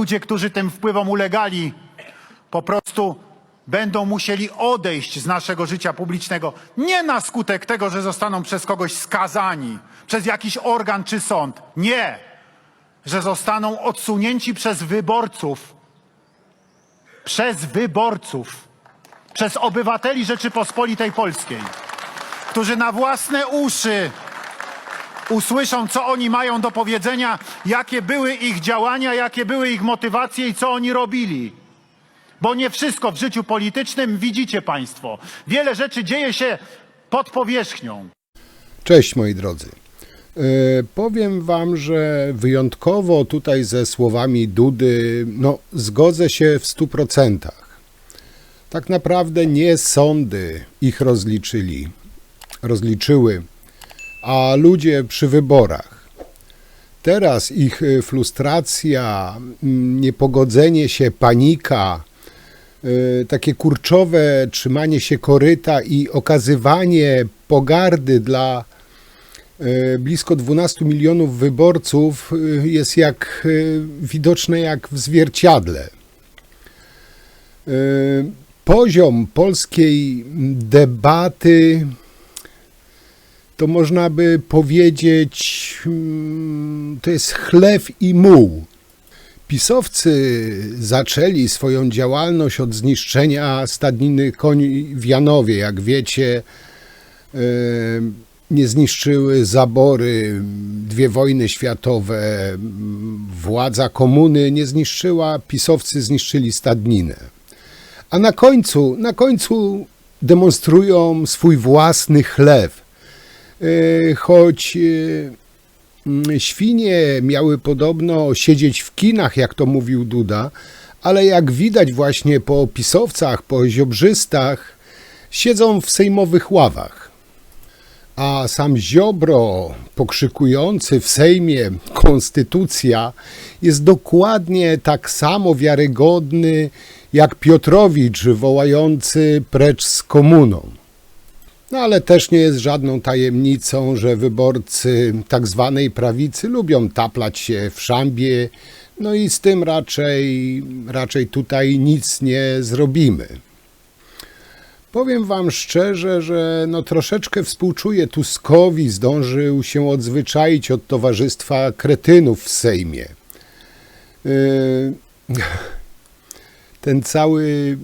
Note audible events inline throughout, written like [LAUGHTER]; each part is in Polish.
ludzie, którzy tym wpływom ulegali, po prostu będą musieli odejść z naszego życia publicznego. Nie na skutek tego, że zostaną przez kogoś skazani, przez jakiś organ czy sąd. Nie, że zostaną odsunięci przez wyborców. Przez wyborców. Przez obywateli Rzeczypospolitej Polskiej, którzy na własne uszy usłyszą, co oni mają do powiedzenia, jakie były ich działania, jakie były ich motywacje i co oni robili. Bo nie wszystko w życiu politycznym widzicie Państwo. Wiele rzeczy dzieje się pod powierzchnią. Cześć moi drodzy. E, Powiem wam, że wyjątkowo tutaj ze słowami Dudy, no zgodzę się w stu procentach. Tak naprawdę nie sądy ich rozliczyli, rozliczyły, a ludzie przy wyborach. Teraz ich e, frustracja, mm, niepogodzenie się, panika, e, takie kurczowe trzymanie się koryta i okazywanie pogardy dla e, blisko 12 milionów wyborców jest jak widoczne jak w zwierciadle. Poziom polskiej debaty to można by powiedzieć, mm, to jest chlew i muł. Pisowcy zaczęli swoją działalność od zniszczenia stadniny koni w Janowie. Jak wiecie, e, nie zniszczyły zabory, dwie wojny światowe, m, władza komuny nie zniszczyła, pisowcy zniszczyli stadninę. A na końcu, na końcu demonstrują swój własny chlew. E, Choć e, mm, świnie miały podobno siedzieć w kinach, jak to mówił Duda, ale jak widać właśnie po pisowcach, po ziobrzystach, siedzą w sejmowych ławach. A sam Ziobro, pokrzykujący w Sejmie Konstytucja, jest dokładnie tak samo wiarygodny jak Piotrowicz wołający precz z komuną. No ale też nie jest żadną tajemnicą, że wyborcy tak zwanej prawicy lubią taplać się w szambie, no i z tym raczej, raczej tutaj nic nie zrobimy. Powiem wam szczerze, że no troszeczkę współczuję Tuskowi, zdążył się odzwyczaić od towarzystwa kretynów w Sejmie. Yy, [LAUGHS] Ten cały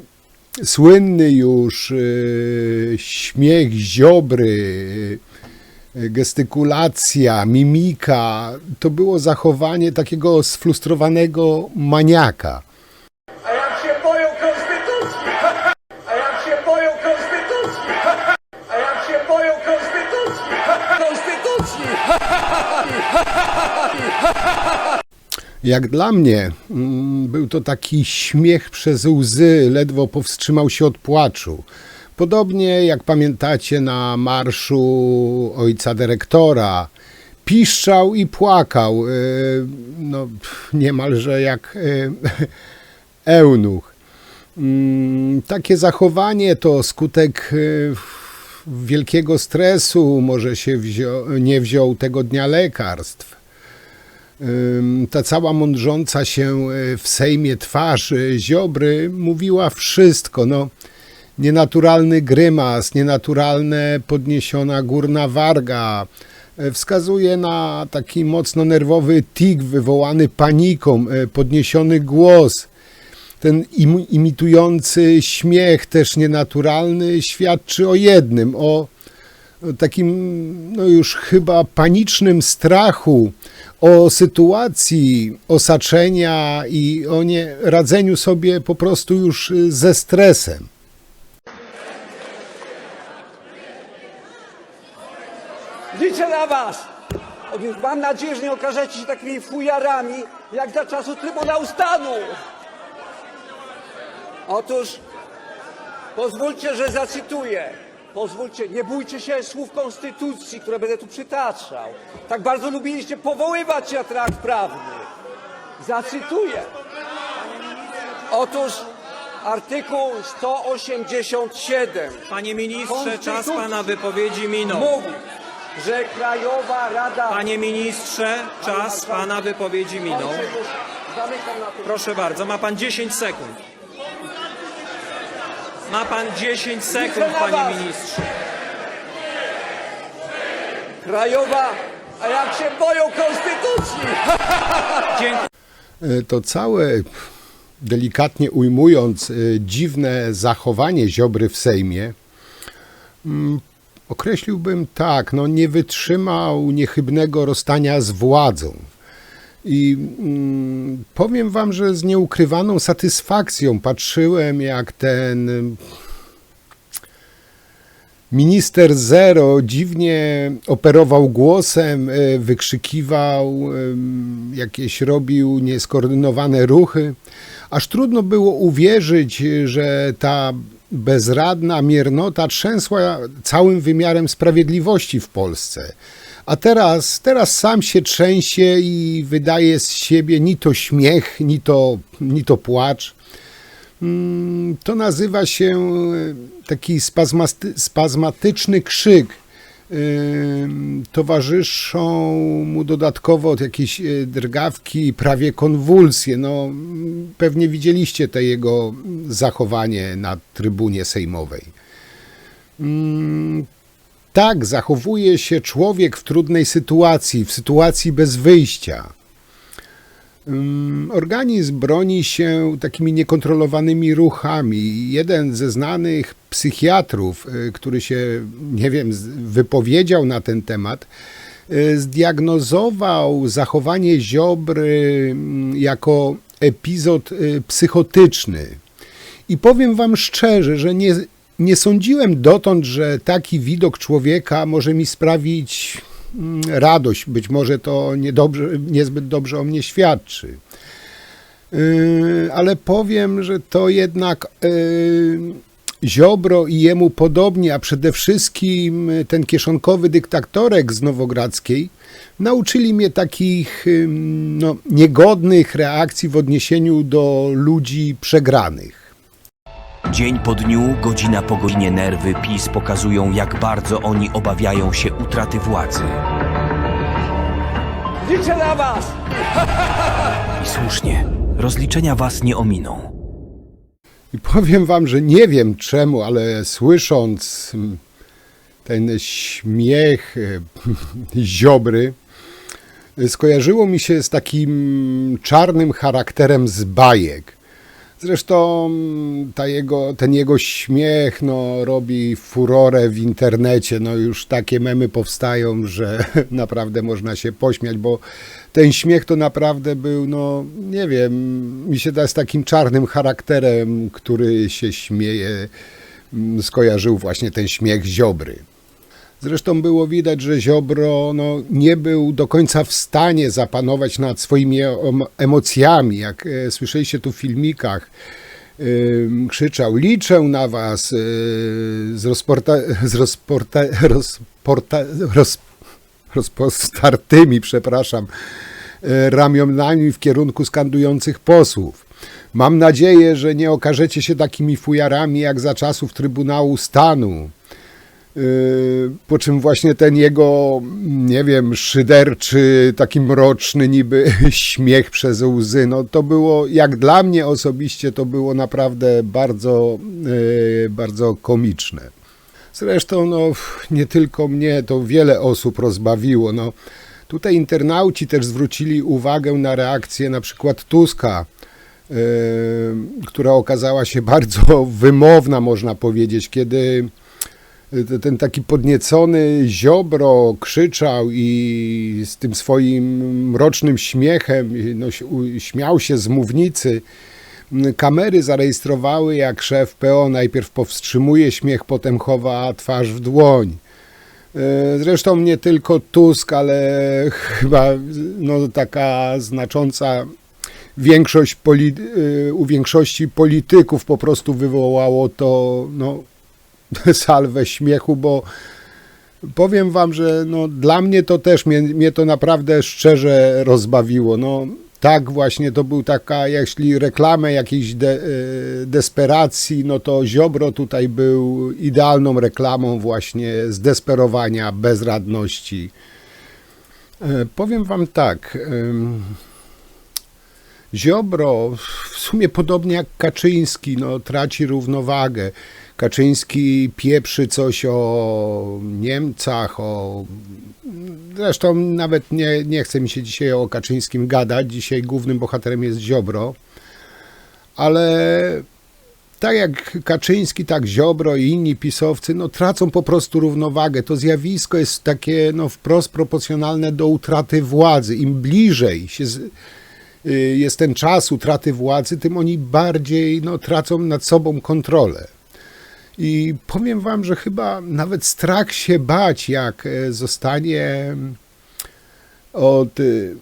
słynny już yy, śmiech Ziobry, yy, gestykulacja, mimika, to było zachowanie takiego sfrustrowanego maniaka. Jak dla mnie mm, był to taki śmiech przez łzy, ledwo powstrzymał się od płaczu. Podobnie jak pamiętacie na marszu ojca dyrektora, piszczał i płakał, e, no niemalże jak e, [LAUGHS] eunuch. Mm, Takie zachowanie to skutek e, wielkiego stresu, może się wzią, nie wziął tego dnia lekarstw. Ta cała mądrząca się y, w Sejmie twarz y, Ziobry mówiła wszystko. No, nienaturalny grymas, nienaturalne podniesiona górna warga y, wskazuje na taki mocno nerwowy tik wywołany paniką, podniesiony głos. Ten im, imitujący śmiech, też nienaturalny, świadczy o jednym, o takim no już chyba panicznym strachu o sytuacji osaczenia i o nie radzeniu sobie po prostu już y, ze stresem. Liczę na was! Mam nadzieję, że nie okażecie się takimi fujarami, jak za czasu Trybunału Stanu! Otóż pozwólcie, że zacytuję. Pozwólcie, nie bójcie się słów Konstytucji, które będę tu przytaczał. Tak bardzo lubiliście powoływać się na trakt prawny. Zacytuję. Otóż artykuł 187 Panie ministrze, czas Konstytucji pana wypowiedzi minął. mówi, że Krajowa Rada... Panie ministrze, czas pana wypowiedzi minął. Kończę już. Zamykam na tym. Proszę bardzo, ma pan 10 sekund. Ma pan 10 sekund, Liczę na was. panie ministrze. Krajowa, a jak się boją konstytucji? [LAUGHS] Dziękuję. E, To całe, delikatnie ujmując, e, dziwne zachowanie Ziobry w Sejmie mm, określiłbym tak, no nie wytrzymał niechybnego rozstania z władzą. I mm, powiem wam, że z nieukrywaną satysfakcją patrzyłem, jak ten mm, Minister Zero dziwnie operował głosem, e, wykrzykiwał, jakieś robił nieskoordynowane ruchy. Aż trudno było uwierzyć, że ta bezradna miernota trzęsła całym wymiarem sprawiedliwości w Polsce. A teraz, teraz sam się trzęsie i wydaje z siebie ni to śmiech, ni to, ni to płacz. Mm, To nazywa się e, taki spazmatyczny krzyk. Towarzyszą mu dodatkowo jakieś e, drgawki, prawie konwulsje. No, mm, pewnie widzieliście te jego zachowanie na trybunie sejmowej. Mm, Tak zachowuje się człowiek w trudnej sytuacji, w sytuacji bez wyjścia. Ym, Organizm broni się takimi niekontrolowanymi ruchami. Jeden ze znanych psychiatrów, y, który się, nie wiem, wypowiedział na ten temat, y, zdiagnozował zachowanie Ziobry mm, jako epizod y, psychotyczny. I powiem Wam szczerze, że nie, nie sądziłem dotąd, że taki widok człowieka może mi sprawić mm, radość. Być może to niedobrze, niezbyt dobrze o mnie świadczy. Yy, ale powiem, że to jednak yy, Ziobro i jemu podobni, a przede wszystkim ten kieszonkowy dyktatorek z Nowogrodzkiej nauczyli mnie takich no, niegodnych reakcji w odniesieniu do ludzi przegranych. Dzień po dniu, godzina po godzinie nerwy PiS pokazują, jak bardzo oni obawiają się utraty władzy. Liczę na was! I słusznie, rozliczenia was nie ominą. I powiem wam, że nie wiem czemu, ale słysząc ten śmiech e, [LAUGHS] ziobry, skojarzyło mi się z takim czarnym charakterem z bajek. Zresztą ta jego, ten jego śmiech no, robi furorę w internecie. No, już takie memy powstają, że [LAUGHS] naprawdę można się pośmiać, bo ten śmiech to naprawdę był, no nie wiem, mi się da z takim czarnym charakterem, który się śmieje, mm, skojarzył właśnie ten śmiech Ziobry. Zresztą było widać, że Ziobro no, nie był do końca w stanie zapanować nad swoimi em- emocjami. Jak e, słyszeliście tu w filmikach, krzyczał: Liczę na was e, z, rozporta, z rozporta, rozporta, roz, rozpostartymi, przepraszam, e, ramionami w kierunku skandujących posłów. Mam nadzieję, że nie okażecie się takimi fujarami jak za czasów Trybunału Stanu. Yy, Po czym właśnie ten jego, nie wiem, szyderczy, taki mroczny niby [LAUGHS] śmiech przez łzy, no to było, jak dla mnie osobiście, to było naprawdę bardzo, yy, bardzo komiczne. Zresztą, no, nie tylko mnie, to wiele osób rozbawiło. No, tutaj internauci też zwrócili uwagę na reakcję na przykład Tuska, yy, która okazała się [LAUGHS] bardzo wymowna, można powiedzieć, kiedy ten taki podniecony Ziobro krzyczał i z tym swoim mrocznym śmiechem no, się- u- śmiał się z mównicy. Kamery zarejestrowały, jak szef PO najpierw powstrzymuje śmiech, potem chowa twarz w dłoń. E, Zresztą nie tylko Tusk, ale [LAUGHS] chyba no, taka znacząca większość y, u większości polityków po prostu wywołało to no, [LAUGHS] salwę śmiechu, bo powiem wam, że no, dla mnie to też mnie, mnie to naprawdę szczerze rozbawiło. No, tak właśnie to był taka, jeśli reklamę jakiejś de, y, desperacji, no to Ziobro tutaj był idealną reklamą właśnie zdesperowania, bezradności. E, Powiem wam tak, Ziobro w sumie podobnie jak Kaczyński, no, traci równowagę. Kaczyński pieprzy coś o Niemcach, o. Zresztą nawet nie, nie chce mi się dzisiaj o Kaczyńskim gadać. Dzisiaj głównym bohaterem jest Ziobro. Ale tak jak Kaczyński, tak Ziobro i inni pisowcy, no tracą po prostu równowagę. To zjawisko jest takie no, wprost proporcjonalne do utraty władzy. Im bliżej się z, y, jest ten czas utraty władzy, tym oni bardziej no, tracą nad sobą kontrolę. I powiem wam, że chyba nawet strach się bać, jak e, zostanie od, y,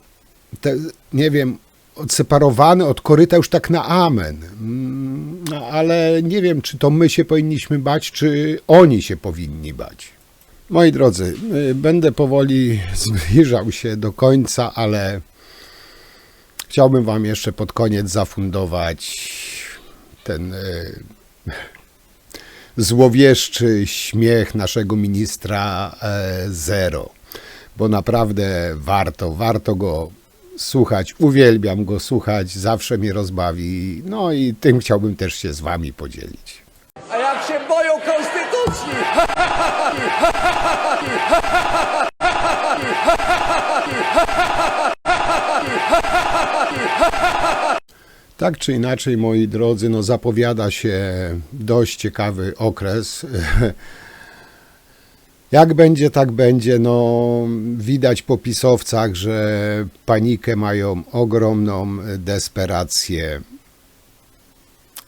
te, nie wiem, odseparowany od koryta już tak na amen. Mm, Ale nie wiem, czy to my się powinniśmy bać, czy oni się powinni bać. Moi drodzy, y, będę powoli [LAUGHS] zbliżał się do końca, ale chciałbym Wam jeszcze pod koniec zafundować ten y, złowieszczy śmiech naszego ministra e, Zero, bo naprawdę warto, warto go słuchać, uwielbiam go słuchać, zawsze mnie rozbawi, no i tym chciałbym też się z Wami podzielić. A jak się boją konstytucji! Tak czy inaczej, moi drodzy, no zapowiada się dość ciekawy okres. [LAUGHS] Jak będzie, tak będzie. No, widać po pisowcach, że panikę mają ogromną desperację.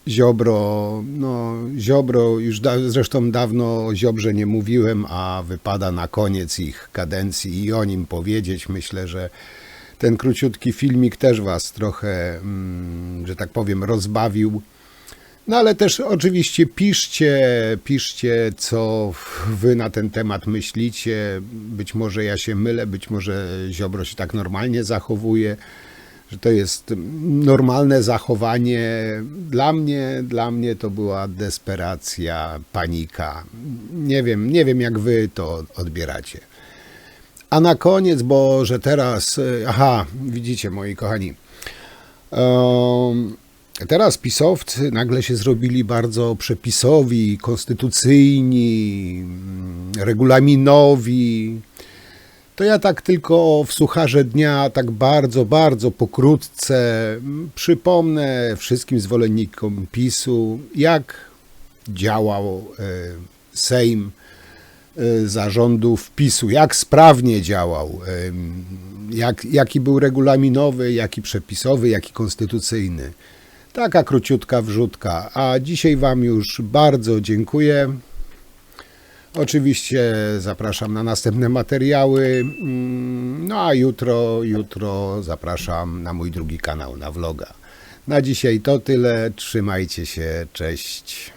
Ziobro, no, Ziobro, już da, zresztą dawno o Ziobrze nie mówiłem, a wypada na koniec ich kadencji i o nim powiedzieć. Myślę, że ten króciutki filmik też Was trochę, mm, że tak powiem, rozbawił. No ale też oczywiście piszcie, piszcie, co Wy na ten temat myślicie. Być może ja się mylę, być może Ziobro się tak normalnie zachowuje, że to jest normalne zachowanie. Dla mnie, dla mnie to była desperacja, panika. Nie wiem, nie wiem jak Wy to odbieracie. A na koniec, bo że teraz, e, aha, widzicie moi kochani, em, teraz pisowcy nagle się zrobili bardzo przepisowi, konstytucyjni, mm, regulaminowi. To ja tak tylko w sucharze dnia, tak bardzo, bardzo pokrótce mm, przypomnę wszystkim zwolennikom PiSu, jak działał e, Sejm zarządów PiSu, jak sprawnie działał, em, jak, jaki był regulaminowy, jaki przepisowy, jaki konstytucyjny. Taka króciutka wrzutka. A dzisiaj Wam już bardzo dziękuję. Oczywiście zapraszam na następne materiały. Mm, No a jutro, jutro zapraszam na mój drugi kanał, na vloga. Na dzisiaj to tyle. Trzymajcie się. Cześć.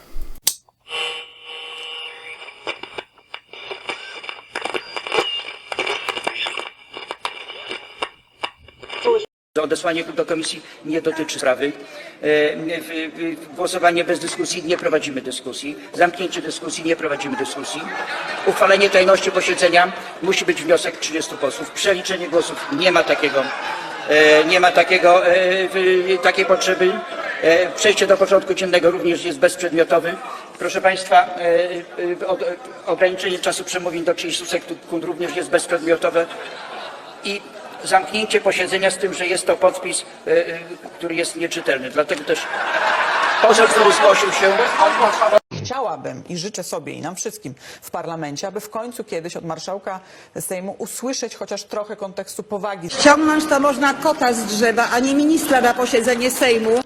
Odesłanie do komisji nie dotyczy sprawy. E, Głosowanie bez dyskusji, nie prowadzimy dyskusji. Zamknięcie dyskusji, nie prowadzimy dyskusji. Uchwalenie tajności posiedzenia, musi być wniosek 30 posłów. Przeliczenie głosów, nie ma takiego, e, nie ma takiego, e, takiej potrzeby. Przejście do porządku dziennego również jest bezprzedmiotowy. Proszę Państwa, ograniczenie czasu przemówień do 30 sekund również jest bezprzedmiotowe i zamknięcie posiedzenia z tym, że jest to podpis, e, e, który jest nieczytelny. Dlatego też poseł, który zgłosił się, Chciałabym i życzę sobie i nam wszystkim w parlamencie, aby w końcu kiedyś od marszałka Sejmu usłyszeć chociaż trochę kontekstu powagi. Ściągnąć to można kota z drzewa, a nie ministra na posiedzenie Sejmu.